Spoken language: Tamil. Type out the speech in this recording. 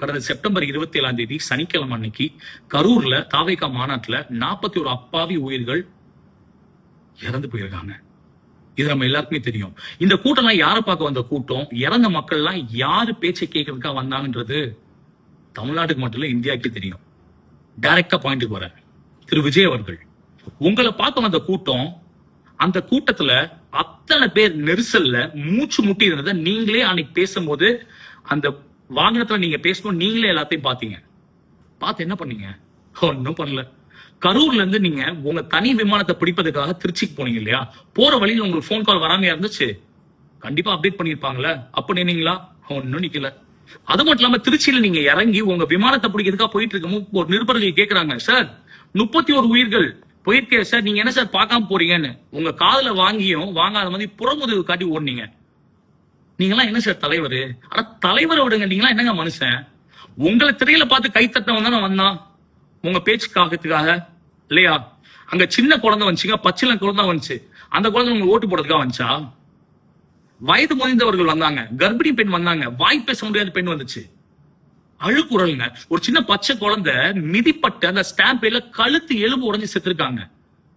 கடந்த செப்டம்பர் இருபத்தி ஏழாம் தேதி சனிக்கிழமை அன்னைக்கு கரூர்ல தாவேகா மாநாட்டுல நாற்பத்தி ஒரு அப்பாவி உயிர்கள் இறந்து போயிருக்காங்க. இது நம்ம எல்லாருக்குமே தெரியும். இந்த கூட்டம்லாம் யாரை பார்க்க வந்த கூட்டம்? இறந்த மக்கள்லாம் யாரு பேச்சை கேட்கறதுக்காக வந்தாங்கன்றது தமிழ்நாட்டுக்கு மட்டும் இல்ல இந்தியாவுக்கே தெரியும். டைரக்டா பாயிண்ட்டுக்கு வரேன் திரு விஜய் அவர்கள். உங்களை பார்க்க வந்த கூட்டம் அந்த கூட்டத்துல அத்தனை பேர் நெரிசல்ல மூச்சு முட்டி இருந்ததை நீங்களே அன்னைக்கு பேசும்போது அந்த வாகனத்துல நீங்க பேசணும் நீங்களே எல்லாத்தையும் பாத்தீங்க. பார்த்து என்ன பண்ணீங்க? ஒன்னும் பண்ணல. கரூர்ல இருந்து நீங்க உங்க தனி விமானத்தை பிடிப்பதுக்காக திருச்சிக்கு போனீங்க இல்லையா? போற வழியில் உங்களுக்கு ஃபோன் கால் வராம இருந்துச்சு? கண்டிப்பா அப்டேட் பண்ணிருப்பாங்களே. அப்ப நின்னீங்களா? ஒன்னும் நிக்கல. அது மட்டும் இல்லாம திருச்சியில நீங்க இறங்கி உங்க விமானத்தை பிடிக்கிறதுக்காக போயிட்டு இருக்கும் ஒரு நிருபர்கள் கேக்குறாங்க சார் முப்பத்தி ஒரு உயிர்கள். போயிருக்கே சார் நீங்க என்ன சார் பார்க்காம போறீங்கன்னு. உங்க காதல வாங்கியும் வாங்காத மாதிரி புறமுதுகு காட்டி ஓடுனீங்க. நீங்களாம் என்ன சார் தலைவர்? ஆனா தலைவரை விடுங்க. நீங்களாம் என்னங்க மனுஷன்? உங்களை திரையில பார்த்து கை தானே வந்தான். உங்க பேச்சுக்காகத்துக்காக இல்லையா? அங்க சின்ன குழந்தை வந்துச்சுங்க. பச்சில குழந்தை வந்துச்சு. அந்த குழந்தை உங்களுக்கு ஓட்டு போடுறதுக்காக வந்துச்சா? வயது முதிர்ந்தவர்கள் வந்தாங்க. கர்ப்பிணி பெண் வந்தாங்க. வாய் பேச முடியாத பெண் வந்துச்சு. அழுக்குறல்ங்க ஒரு சின்ன பச்சை குழந்தை மிதிப்பட்டு அந்த ஸ்டாம்பேல கழுத்து எலும்பு உடஞ்சு செத்துருக்காங்க.